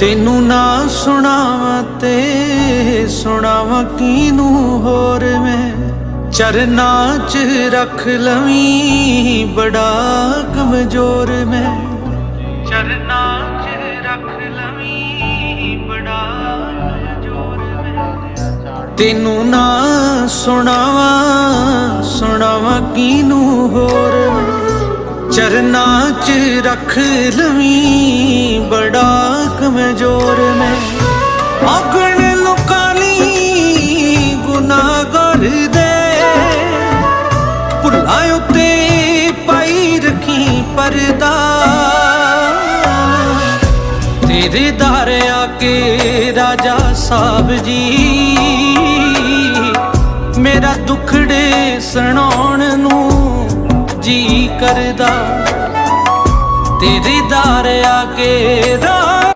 ਤੈਨੂੰ ਨਾ ਸੁਣਾਵਾਂ ਤੇ ਸੁਣਾਵਾਂ ਕਿਨੂੰ ਹੋਰ ਮੈਂ? ਚਰਨਾਂ 'ਚ ਰੱਖ ਲਵੀਂ ਬੜਾ ਕਮਜ਼ੋਰ ਮੈਂ। ਚਰਨਾਂ 'ਚ ਰੱਖ ਲਵੀਂ ਬੜਾ ਕਮਜ਼ੋਰ ਮੈਂ। ਤੈਨੂੰ ਨਾ ਸੁਣਾਵਾਂ ਸੁਣਾਵਾਂ ਕਿਨੂੰ ਹੋਰ ਮੈਂ? ਚਰਨਾਂ 'ਚ ਰੱਖ ਲਵੀਂ ਬੜਾ ਕਮਜ਼ੋਰ ਮੈਂ ਔਗਣ ਲੋਕਾਂ ਲਈ ਗੁਨਾਹਗਰ ਦੇ ਭੁੱਲਾਂ ਉਤੇ ਪਾਈ ਰੱਖੀ ਪਰਦਾ। ਤੇਰੇ ਦਰ ਆ ਕੇ ਰਾਜਾ ਸਾਹਿਬ ਜੀ, ਮੇਰਾ ਦੁਖੜੇ ਸੁਣਾਉਣ ਨੂੰ ਜੀ ਕਰਦਾ। ਤੇਰੇ ਦਰ